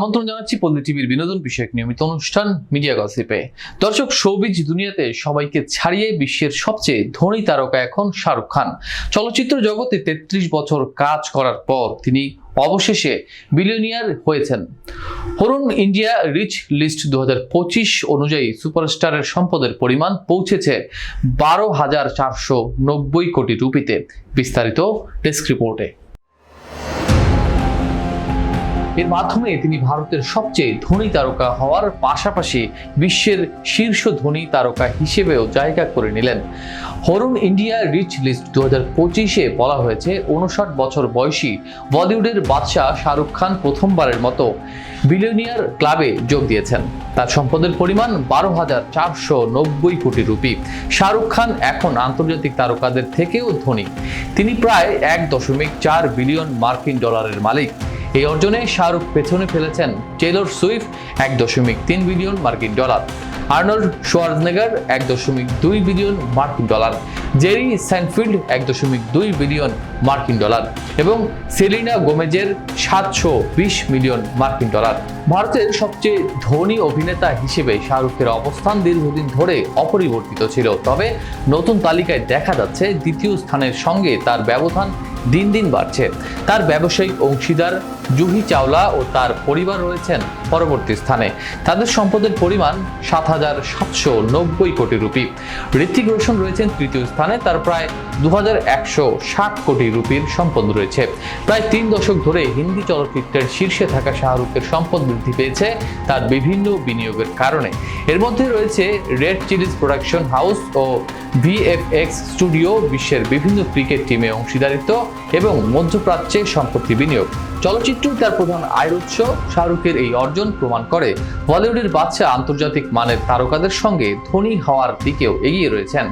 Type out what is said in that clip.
আমন্ত্রণ জানাচ্ছি পল্লী টিভির বিনোদন বিষয়ক নিয়মিত অনুষ্ঠান, মিডিয়া গসিপে দর্শক শোবিজ দুনিয়াতে সবাইকে ছাড়িয়ে বিশ্বের সবচেয়ে ধনী তারকা এখন শাহরুখ খান। চলচ্চিত্র জগতে তেত্রিশ বছর কাজ করার পর তিনি অবশেষে বিলিয়নিয়ার হয়েছেন। হরুন ইন্ডিয়া রিচ লিস্ট দু হাজার পঁচিশ অনুযায়ী সুপারস্টারের সম্পদের পরিমাণ পৌঁছেছে বারো হাজার চারশো নব্বই কোটি রুপিতে। বিস্তারিত ডেস্ক রিপোর্টে। এর মাধ্যমে তিনি ভারতের সবচেয়ে ধনী তারকা হওয়ার পাশাপাশি বিশ্বের শীর্ষ ধনী তারকা হিসেবেও জায়গা করে নিলেন। হরুন ইন্ডিয়া রিচ লিস্ট দু হাজার পঁচিশে বলা হয়েছে, উনষাট বছর বয়সী বলিউডের বাদশাহ শাহরুখ খান প্রথমবারের মতো বিলিয়নিয়ার ক্লাবে যোগ দিয়েছেন। তার সম্পদের পরিমাণ বারো হাজার চারশো নব্বই কোটি রুপি। শাহরুখ খান এখন আন্তর্জাতিক তারকাদের থেকেও ধনী। তিনি প্রায় এক দশমিক চার বিলিয়ন মার্কিন ডলারের মালিক। এই অর্জনে শাহরুখ পেছনে ফেলেছেন টেলর সুইফট এক দশমিক তিন বিলিয়ন মার্কিন ডলার। আর্নল্ড শোয়ার্জনেগার এক দশমিক দুই বিলিয়ন মার্কিন ডলার। জেরি স্যানফিল্ড এক দশমিক দুই বিলিয়ন মার্কিন ডলার এবং সেলিনা গোমেজের সাতশো বিশ মিলিয়ন মার্কিন ডলার। ভারতের সবচেয়ে ধনী অভিনেতা হিসেবে শাহরুখের অবস্থান দীর্ঘদিন ধরে অপরিবর্তিত ছিল। তবে নতুন তালিকায় দেখা যাচ্ছে দ্বিতীয় স্থানের সঙ্গে তার ব্যবধান দিন দিন বাড়ছে। তার ব্যবসায়িক অংশীদার জুহি চাওলা ও তার পরিবার রয়েছেন পরবর্তী স্থানে। তাদের সম্পদের পরিমাণ সাত হাজার সাতশো নব্বই কোটি রুপি। ঋত্বিক রোশন রয়েছেন তৃতীয় স্থানে, তার প্রায় দু হাজার একশো ষাট কোটি রুপির সম্পদ রয়েছে। প্রায় তিন দশক ধরে হিন্দি চলচ্চিত্রের শীর্ষে থাকা শাহরুখের সম্পদ বৃদ্ধি পেয়েছে তার বিভিন্ন বিনিয়োগের কারণে। এর মধ্যে রয়েছে রেড চিলিজ প্রোডাকশন হাউস ও ভিএফএক্স স্টুডিও বিশ্বের বিভিন্ন ক্রিকেট টিমে অংশীদারিত্ব এবং মধ্যপ্রাচ্যে সম্পত্তি বিনিয়োগ। চলচ্চিত্রই তার প্রধান আয়ের উৎস শাহরুখের এই অর্জন প্রমাণ করে। বলিউডের বাচ্চা আন্তর্জাতিক মানের তারকাদের সঙ্গে ধনী হওয়ার দিকেও এগিয়ে রয়েছেন।